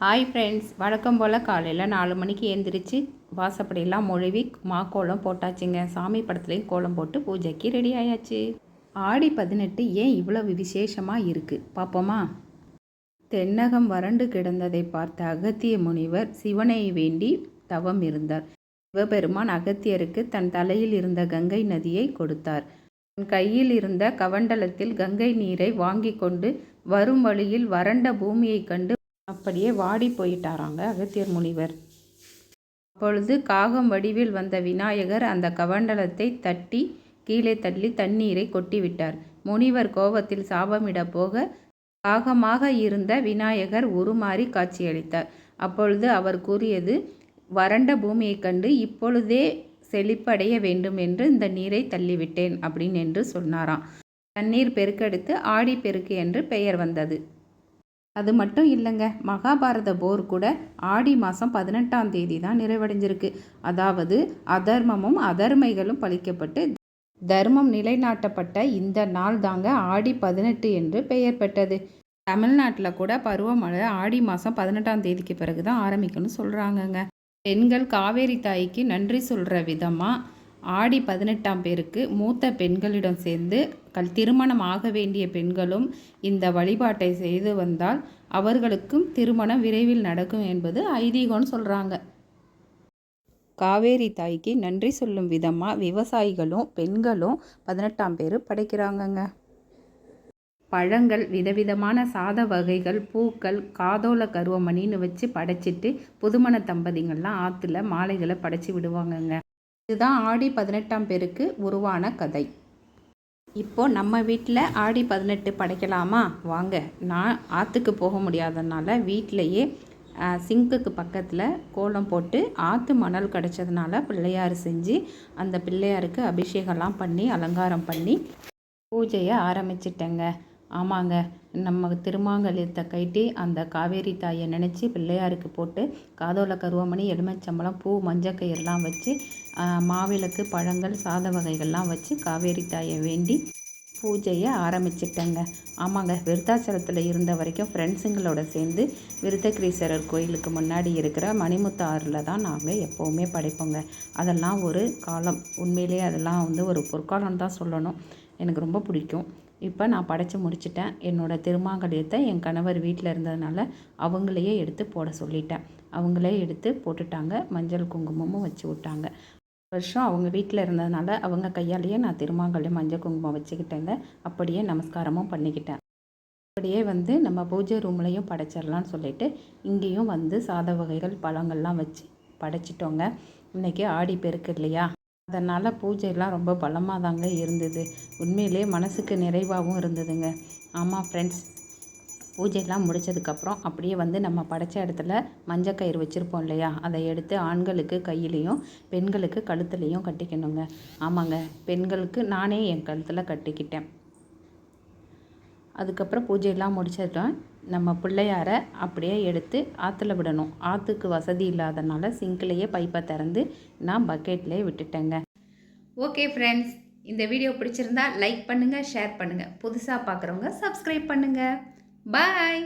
Hi friends வழக்கம் போல் காலையில் நாலு மணிக்கு எழுந்திரிச்சு வாசப்படியெல்லாம் மொழுவி மாக்கோலம் போட்டாச்சுங்க. சாமி படத்துலேயும் கோலம் போட்டு பூஜைக்கு ரெடி ஆயாச்சு. ஆடி பதினெட்டு ஏன் இவ்வளவு விசேஷமாக இருக்குது பார்ப்போமா தென்னகம் வறண்டு கிடந்ததை பார்த்த அகத்திய முனிவர் சிவனை வேண்டி தவம் இருந்தார். சிவபெருமான் அகத்தியருக்கு தன் தலையில் இருந்த கங்கை நதியை கொடுத்தார். தன் கையில் இருந்த கவண்டலத்தில் கங்கை நீரை வாங்கி கொண்டு வரும் வழியில் வறண்ட பூமியைக் கண்டு அப்படியே வாடி போயிட்டாராங்க அகத்தியர் முனிவர். அப்பொழுது காகம் வடிவில் வந்த விநாயகர் அந்த கவண்டலத்தை தட்டி கீழே தள்ளி தண்ணீரை கொட்டிவிட்டார். முனிவர் கோபத்தில் சாபமிட போக காகமாக இருந்த விநாயகர் உருமாறி காட்சியளித்தார். அப்பொழுது அவர் கூறியது வறண்ட பூமியைக் கண்டு இப்பொழுதே செழிப்படைய வேண்டும் என்று இந்த நீரை தள்ளிவிட்டேன் அப்படின்னு என்று சொன்னாராம். தண்ணீர் பெருக்கெடுத்து ஆடி பெருக்கு என்று பெயர் வந்தது. அது மட்டும் இல்லைங்க. மகாபாரத போர் கூட ஆடி மாதம் பதினெட்டாம் தேதி தான் நிறைவடைஞ்சிருக்கு. அதாவது அதர்மமும் அதர்மைகளும் பழிக்கப்பட்டு தர்மம் நிலைநாட்டப்பட்ட இந்த நாள் தாங்க ஆடி பதினெட்டு என்று பெயர் பெற்றது. தமிழ்நாட்டில் கூட பருவமழை ஆடி மாதம் பதினெட்டாம் தேதிக்கு பிறகு தான் ஆரம்பிக்கணும்னு சொல்கிறாங்கங்க பெண்கள் காவேரி தாய்க்கு நன்றி சொல்கிற விதமாக ஆடி பதினெட்டாம் பேருக்கு மூத்த பெண்களிடம் சேர்ந்து கல் திருமணம் ஆக வேண்டிய பெண்களும் இந்த வழிபாட்டை செய்து வந்தால் அவர்களுக்கும் திருமணம் விரைவில் நடக்கும் என்பது ஐதீகம்னு சொல்கிறாங்க காவேரி தாய்க்கு நன்றி சொல்லும் விதமாக விவசாயிகளும் பெண்களும் பதினெட்டாம் பேர் படைக்கிறாங்கங்க. பழங்கள் விதவிதமான சாத வகைகள் பூக்கள் காதோல கருவமணின்னு வச்சு படைச்சிட்டு புதுமண தம்பதிங்கள்லாம் ஆற்றுல மாலைகளை படைச்சி விடுவாங்கங்க. இதுதான் ஆடி பதினெட்டாம் பேருக்கு உருவான கதை. இப்போ நம்ம வீட்டில் ஆடி பதினெட்டு படைக்கலாமா? வாங்க. நான் ஆற்றுக்கு போக முடியாதனால வீட்டிலையே சிங்குக்கு பக்கத்தில் கோலம் போட்டு ஆற்று மணல் கிடச்சதுனால பிள்ளையார் செஞ்சு அந்த பிள்ளையாருக்கு அபிஷேகம்லாம் பண்ணி அலங்காரம் பண்ணி பூஜையை ஆரம்பிச்சிட்டேங்க. ஆமாங்க. நம்ம திருமாங்கல்யத்தை கைட்டி அந்த காவேரி தாயை நினச்சி பிள்ளையாருக்கு போட்டு காதோல கருவமணி எலுமிச்சம்பழம் பூ மஞ்சக்கயிறுலாம் வச்சு மாவிளக்கு பழங்கள் சாத வகைகள்லாம் வச்சு காவேரி தாயை வேண்டி பூஜையை ஆரம்பிச்சிட்டேங்க. ஆமாங்க. விருத்தாச்சலத்தில் இருந்த வரைக்கும் ஃப்ரெண்ட்ஸுங்களோட சேர்ந்து விருத்தகிரீஸ்வரர் கோயிலுக்கு முன்னாடி இருக்கிற மணிமுத்து ஆறில் தான் நாங்கள் எப்போவுமே படைப்போங்க. அதெல்லாம் ஒரு காலம். உண்மையிலே அதெல்லாம் வந்து ஒரு பொற்காலம் தான் சொல்லணும். எனக்கு ரொம்ப பிடிக்கும். இப்போ நான் படைச்சி முடிச்சிட்டேன். என்னோடய திருமாங்கல்யத்தை என் கணவர் வீட்டில் இருந்ததுனால அவங்களையே எடுத்து போட சொல்லிட்டேன். அவங்களே எடுத்து போட்டுட்டாங்க. மஞ்சள் குங்குமமும் வச்சு விட்டாங்க. வருஷம் அவங்க வீட்டில் இருந்ததுனால அவங்க கையாலேயே நான் திருமாங்கல்யம் மஞ்சள் குங்குமம் வச்சுக்கிட்டேங்க அப்படியே நமஸ்காரமும் பண்ணிக்கிட்டேன். அப்படியே வந்து நம்ம பூஜை ரூம்லேயும் படைச்சிடலான்னு சொல்லிட்டு இங்கேயும் வந்து சாத வகைகள் பழங்கள்லாம் வச்சு படைச்சிட்டோங்க. இன்றைக்கி ஆடி பெருக்கு இல்லையா? அதனால் பூஜைலாம் ரொம்ப பலமாக தாங்க இருந்தது. உண்மையிலே மனசுக்கு நிறைவாகவும் இருந்ததுங்க. ஆமாம் ஃப்ரெண்ட்ஸ் பூஜைலாம் முடித்ததுக்கப்புறம் அப்படியே வந்து நம்ம படைச்ச இடத்துல மஞ்சக்கயிறு வச்சுருப்போம் இல்லையா? அதை எடுத்து ஆண்களுக்கு கையிலையும் பெண்களுக்கு கழுத்துலேயும் கட்டிக்கணுங்க. ஆமாங்க பெண்களுக்கு நானே என் கழுத்தில் கட்டிக்கிட்டேன். அதுக்கப்புறம் பூஜையெல்லாம் முடிச்சிட்டோம் நம்ம பிள்ளையார அப்படியே எடுத்து ஆற்றுல விடணும். ஆற்றுக்கு வசதி இல்லாதனால சிங்கிலேயே பைப்பை திறந்து நான் பக்கெட்லேயே விட்டுட்டேங்க. ஓகே ஃப்ரெண்ட்ஸ் இந்த வீடியோ பிடிச்சிருந்தா லைக் பண்ணுங்கள் ஷேர் பண்ணுங்கள் புதுசாக பார்க்குறவங்க சப்ஸ்கிரைப் பண்ணுங்கள் பாய்